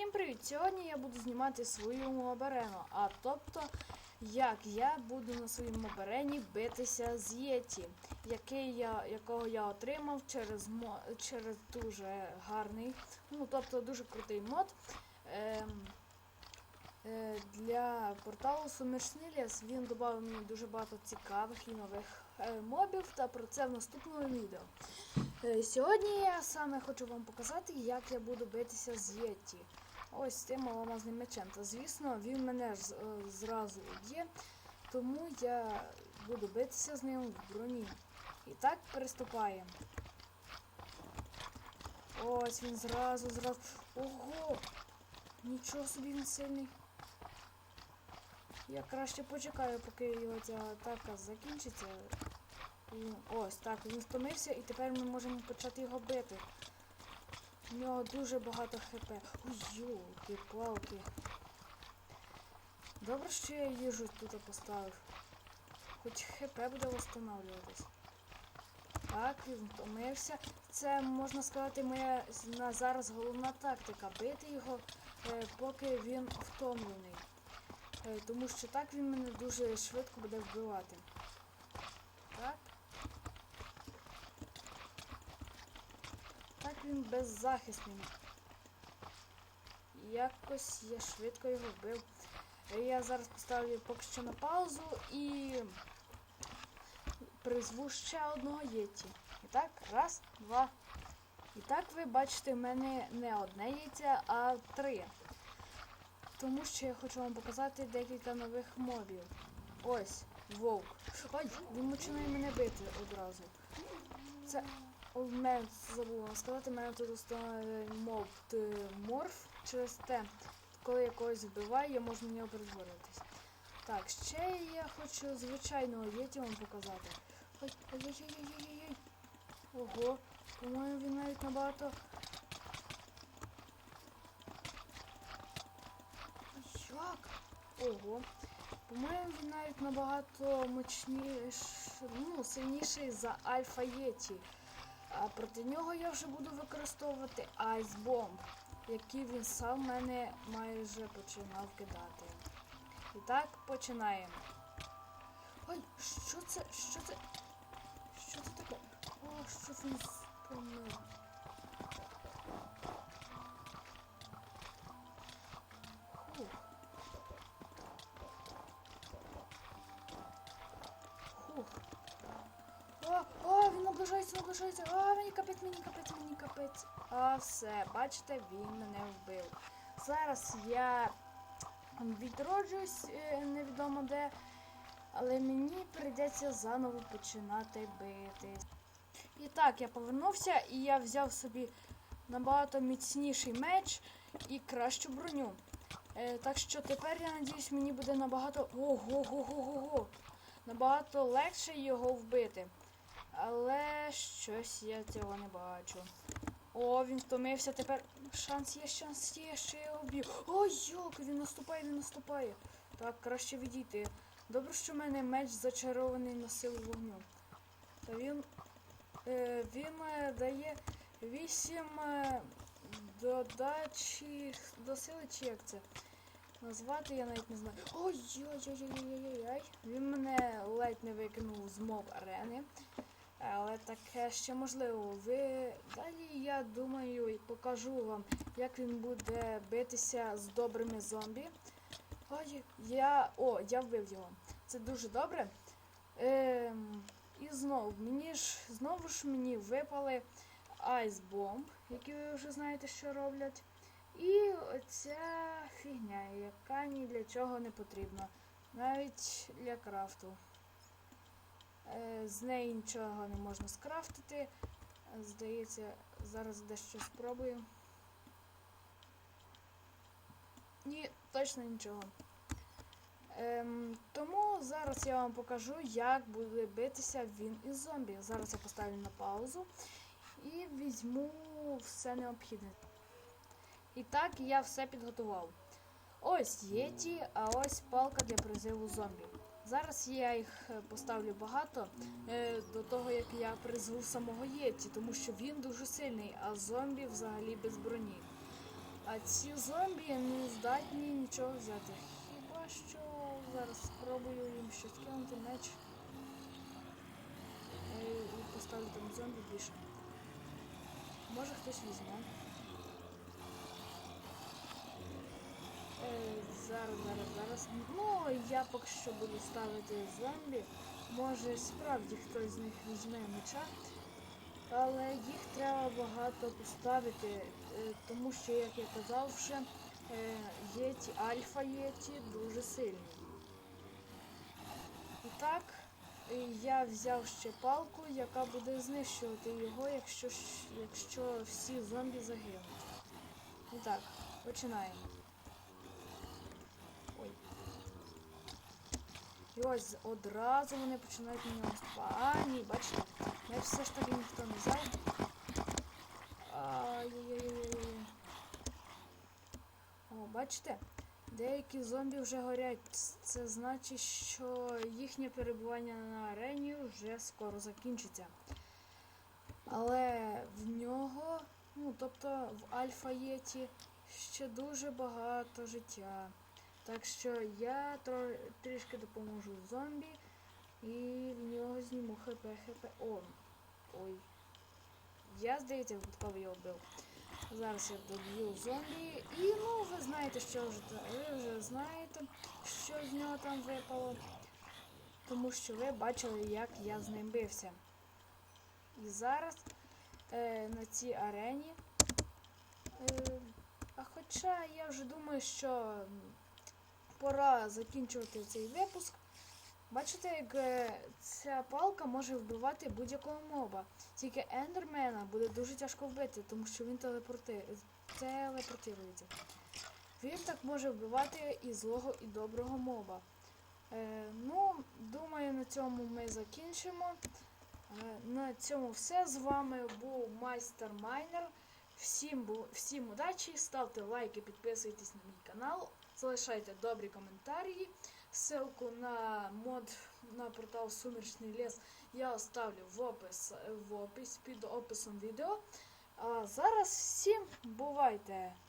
Всім привіт! Сьогодні я буду знімати свою мобарену, а тобто, як я буду на своєму мобарені битися з Єті, який я, якого я отримав через, через дуже гарний, ну тобто дуже крутий мод. Ем, е, для порталу Сумерсніліс він додав мені дуже багато цікавих і нових е, мобів, та про це в наступному відео. Е, Сьогодні я саме хочу вам показати, як я буду битися з Єті. Ось тим алмазним мечем. Та звісно, він мене ж, е, зразу уб'є, тому я буду битися з ним в броні. І так приступаємо. Ось він зразу, зразу. Ого! Нічого собі він сильний. Я краще почекаю, поки його ця атака закінчиться. І ось так, він втомився і тепер ми можемо почати його бити. У нього дуже багато хп. Йолки, палки. Добре, що я їжу тут поставив. Хоч хп буде встановлюватись. Так, він втомився. Це можна сказати моя на зараз головна тактика. Бити його, е, поки він втомлений. Е, тому що так він мене дуже швидко буде вбивати. Так. Так він беззахисний. Якось я швидко його вбив. Я зараз поставлю поки що на паузу і призву ще одного єті. І так, раз, два. І так ви бачите, в мене не одне яйця, а три. Тому що я хочу вам показати декілька нових мобів. Ось, вовк. Ой, він починає мене бити одразу. Це у мене забула сказати, в мене тут установлений моб морф через те, коли я когось вбиваю, я можу на нього перетворюватись. Так, ще я хочу звичайного єті вам показати. Ой, ой-ой-ой-ой-ой-ой. Ого, по-моєму, він навіть набагато. Як? Ого. По-моєму, він навіть набагато мощніший, ну, сильніший за Альфа Єті. А проти нього я вже буду використовувати Айсбомб, який він сам мене майже починав кидати. І так, починаємо. Ой, що це? Що це? Що це таке? О, що він спомнив? Наближається, наближається. А, мені капець, мені капець, мені капець. А все, бачите, він мене вбив. Зараз я відроджусь е, невідомо де, але мені прийдеться заново починати бити. І так, я повернувся і я взяв собі набагато міцніший меч і кращу броню. Е, так що тепер, я надіюсь, мені буде набагато. Ого-го-го-го-го! Набагато легше його вбити. Але щось я цього не бачу. О, він втомився тепер. Шанс є, шанс є, що я вб'ю. Ой, йок, він наступає, він наступає. Так, краще відійти. Добре, що в мене меч зачарований на силу вогню. Та він. Е, він е, дає 8 е, додачі до сили, чи як це? Назвати я навіть не знаю. Ой-ой-ой-ой-ой-ой. Він мене ледь не викинув з моб арени. Але таке ще можливо. Ви далі я думаю і покажу вам, як він буде битися з добрими зомбі. Ой, я. О, я вбив його. Це дуже добре. Ем, і знову мені ж знову ж мені випали айсбомб, які ви вже знаєте, що роблять. І оця фігня, яка ні для чого не потрібна. Навіть для крафту. Е, З неї нічого не можна скрафтити. Е, Здається, зараз дещо спробую. Ні, точно нічого. Ем, тому зараз я вам покажу, як буде битися він із зомбі. Зараз я поставлю на паузу і візьму все необхідне. І так я все підготував. Ось єті, а ось палка для призиву зомбі. Зараз я їх е, поставлю багато е, до того, як я призву самого єті, тому що він дуже сильний, а зомбі взагалі без броні. А ці зомбі не здатні нічого взяти. Хіба що зараз спробую їм щось кинути меч. Е, І поставлю там зомбі більше. Може хтось візьме. Зараз, зараз, зараз. Ну, я поки що буду ставити зомбі. Може справді хтось з них візьме меча. Але їх треба багато поставити, е, тому що, як я казав вже, е, єті, альфа єті дуже сильні. І так, я взяв ще палку, яка буде знищувати його, якщо, якщо всі зомбі загинуть. І так, починаємо. Ой. І ось одразу вони починають на наступати. А, ні, бачите, мене все ж таки ніхто не взяв. Ай-яй-яй-яй. О, бачите? Деякі зомбі вже горять. Це значить, що їхнє перебування на арені вже скоро закінчиться. Але в нього, ну тобто в Альфа Єті ще дуже багато життя. Так що я тро- трішки допоможу зомбі і в нього зніму хп хп. О, ой. Я, здається, випадково його вбив. Зараз я доб'ю зомбі. І ну ви знаєте, що вже ви вже знаєте, що з нього там випало. Тому що ви бачили, як я з ним бився. І зараз е, на цій арені. Е, а хоча я вже думаю, що закінчувати цей випуск. Бачите, як е, ця палка може вбивати будь-якого моба. Тільки ендермена буде дуже тяжко вбити, тому що він телепорти... телепортирується. Він так може вбивати і злого, і доброго моба. Е, ну, думаю, на цьому ми закінчимо. Е, на цьому все. З вами був майстер Майнер. Всім, всім удачі, ставте лайки, підписуйтесь на мій канал, залишайте добрі коментарі. Ссылку на мод на портал Сумеречний ліс я оставлю в опис в опис під описом відео. А зараз всім бувайте!